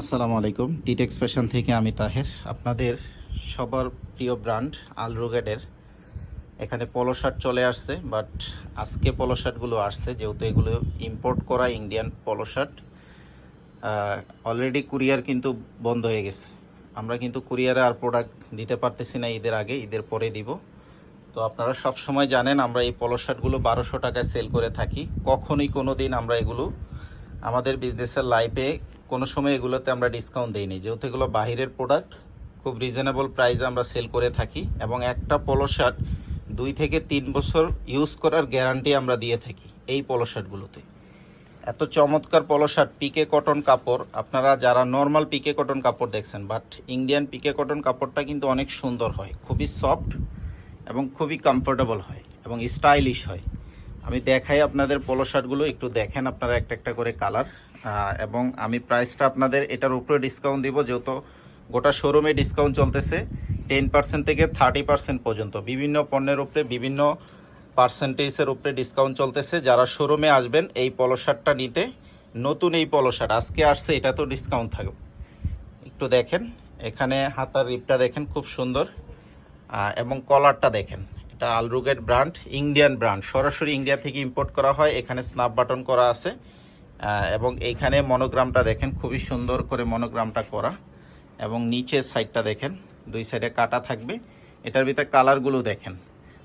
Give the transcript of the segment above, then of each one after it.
আসসালামু আলাইকুম। টিটেক্স ফ্যাশন থেকে আমি তাহের। আপনাদের সবার প্রিয় ব্র্যান্ড আলরুগেডের এখানে পলো শার্ট চলে আসছে বাট আজকে পলো শার্টগুলো আসছে, যেহেতু এগুলো ইম্পোর্ট করা ইন্ডিয়ান পলো শার্ট অলরেডি কুরিয়ার কিন্তু বন্ধ হয়ে গেছে। আমরা কিন্তু কুরিয়ারে আর প্রোডাক্ট দিতে পারতেছি না ঈদের আগে, ঈদের পরে দিব। তো আপনারা সব সময় জানেন, আমরা এই পলো শার্টগুলো বারোশো টাকায় সেল করে থাকি। কখনোই কোনো দিন আমরা এগুলো আমাদের বিজনেসের লাইফে কোনো সময় এগুলোতে আমরা ডিসকাউন্ট দিইনি। যেহেতু এগুলো বাহিরের প্রোডাক্ট খুব রিজনেবল প্রাইসে আমরা সেল করে থাকি এবং একটা পলো শার্ট দুই থেকে তিন বছর ইউজ করার গ্যারান্টি আমরা দিয়ে থাকি এই পলো শার্টগুলোতে এত চমৎকার পলো শার্ট পিকে কটন কাপড়, আপনারা যারা নর্মাল পিকে কটন কাপড় দেখছেন বাট ইন্ডিয়ান পিকে কটন কাপড়টা কিন্তু অনেক সুন্দর হয়, খুবই সফট এবং খুবই কমফোর্টেবল হয় এবং স্টাইলিশ হয়। আমি দেখাই আপনাদের পলো শার্টগুলো একটু দেখেন আপনারা একটা একটা করে কালার এবং আমি প্রাইসটা আপনাদের এটার উপরে ডিসকাউন্ট দিব, যেহেতু গোটা শোরুমে ডিসকাউন্ট চলতেছে টেন পার্সেন্ট থেকে থার্টি পার্সেন্ট পর্যন্ত। বিভিন্ন পণ্যের উপরে, বিভিন্ন পার্সেন্টেজের উপরে ডিসকাউন্ট চলতেছে। যারা শোরুমে আসবেন, এই পলো শার্টটা নিতে, নতুন এই পলো শার্ট আজকে আসছে এটা তো ডিসকাউন্ট থাকবে। একটু দেখেন, এখানে হাতার রিপটা দেখেন, খুব সুন্দর। এবং কলারটা দেখেন, এটা আলরুগেট ব্র্যান্ড ইন্ডিয়ান ব্র্যান্ড সরাসরি ইন্ডিয়া থেকে ইম্পোর্ট করা হয়, এখানে স্ন্যাপ বাটন করা আছে। এবং এইখানে মনোগ্রামটা দেখেন, খুবই সুন্দর করে মনোগ্রামটা করা। এবং নিচের সাইডটা দেখেন, দুই সাইডে কাটা থাকবে। এটার ভিতরে কালারগুলো দেখেন।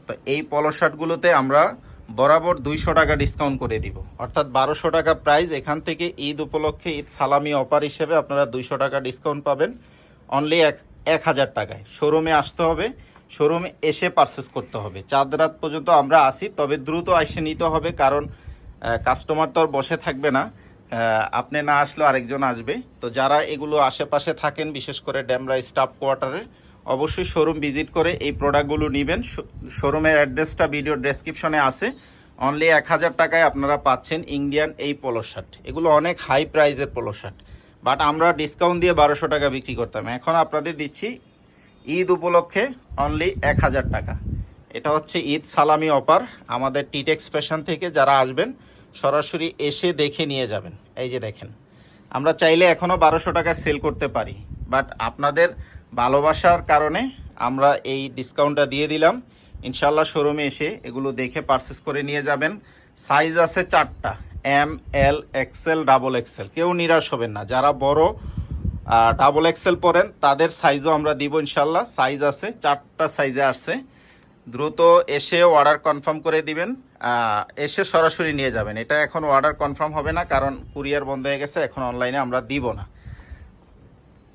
তো এই পলো শার্টগুলোতে আমরা বরাবর দুইশো টাকা ডিসকাউন্ট করে দিব। অর্থাৎ বারোশো টাকা প্রাইস। এখান থেকে ঈদ উপলক্ষে ঈদ সালামি অফার হিসেবে আপনারা দুইশো টাকা ডিসকাউন্ট পাবেন। অনলি এক এক হাজার টাকায়। শোরুমে আসতে হবে। শোরুমে এসে পারচেস করতে হবে। চাঁদ রাত পর্যন্ত আমরা আসি তবে দ্রুত এসে নিতে হবে। কারণ কাস্টমার তো আর বসে থাকবে না। আপনি না আসলেও আরেকজন আসবে। তো যারা এগুলো আশেপাশে থাকেন, বিশেষ করে ড্যামরা স্টাফ কোয়ার্টারে অবশ্যই শোরুম ভিজিট করে এই প্রোডাক্টগুলো নেবেন। শোরুমের অ্যাড্রেসটা ভিডিও ডেসক্রিপশনে আছে। অনলি এক হাজার টাকায় আপনারা পাচ্ছেন ইন্ডিয়ান এই পোলো শার্ট এগুলো অনেক হাই প্রাইজের পোলো শার্ট বাট আমরা ডিসকাউন্ট দিয়ে বারোশো টাকা বিক্রি করতাম। এখন আপনাদের দিচ্ছি ঈদ উপলক্ষে অনলি এক হাজার টাকা। এটা হচ্ছে ঈদ সালামি অফার। আমাদের টিটেক্স ফ্যাশন থেকে যারা আসবেন, সরাসরি এসে দেখে নিয়ে যাবেন। এই যে দেখেন, আমরা চাইলে এখনও বারোশো টাকা সেল করতে পারি, বাট আপনাদের ভালোবাসার কারণে আমরা এই ডিসকাউন্টটা দিয়ে দিলাম। ইনশাল্লাহ শোরুমে এসে এগুলো দেখে পারচেস করে নিয়ে যাবেন। সাইজ আছে চারটা M L XL double XL কেউ নিরাশ হবেন না, যারা বড় ডাবল এক্সেল পরেন, তাদের সাইজও আমরা দিব ইনশাল্লাহ সাইজ আছে, চারটা সাইজে আসছে। দ্রুত এসে অর্ডার কনফার্ম করে দিবেন এসে সরাসরি নিয়ে যাবেন। এটা এখন অর্ডার কনফার্ম হবে না, কারণ কুরিয়ার বন্ধ হয়ে গেছে, এখন অনলাইনে আমরা দিব না।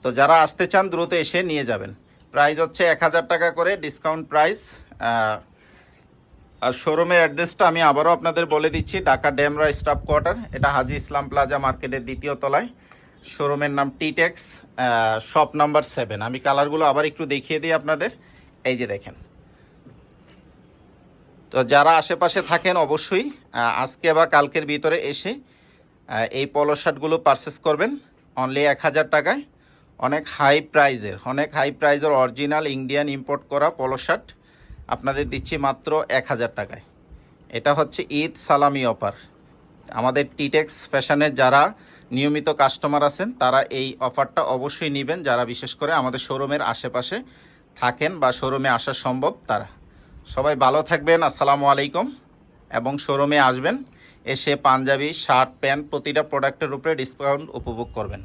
তো যারা আসতে চান, দ্রুত এসে নিয়ে যাবেন। প্রাইস হচ্ছে এক হাজার টাকা করে ডিসকাউন্ট প্রাইস আর শোরুমের অ্যাড্রেসটা আমি আবারও আপনাদের বলে দিচ্ছি, ঢাকা ড্যামরা স্টাফ কোয়ার্টার এটা হাজি ইসলাম প্লাজা মার্কেটের দ্বিতীয় তলায়। শোরুমের নাম টিটেক্স শপ নাম্বার সেভেন আমি কালারগুলো আবার একটু দেখিয়ে দিই আপনাদের। এই যে দেখেন। তো যারা আশেপাশে থাকেন অবশ্যই আজকে বা কালকের ভিতরে এসে এই পলো শার্টগুলো পারচেস করবেন। অনলি এক হাজার টাকায়। অনেক হাই প্রাইজের অনেক হাই প্রাইজের অরিজিনাল ইন্ডিয়ান ইম্পোর্ট করা পলো শার্ট আপনাদের দিচ্ছি মাত্র এক হাজার টাকায়। এটা হচ্ছে ঈদ সালামি অফার আমাদের টিটেক্স ফ্যাশনের যারা নিয়মিত কাস্টমার আছেন, তারা এই অফারটা অবশ্যই নেবেন। যারা বিশেষ করে আমাদের শোরুমের আশেপাশে থাকেন বা শোরুমে আসা সম্ভব, তারা। সবাই ভালো থাকবেন, আসসালামু আলাইকুম। এবং শোরুমে আসবেন, এসে পাঞ্জাবি, শার্ট, প্যান্ট প্রতিটা প্রোডাক্টের উপরে ডিসকাউন্ট উপভোগ করবেন।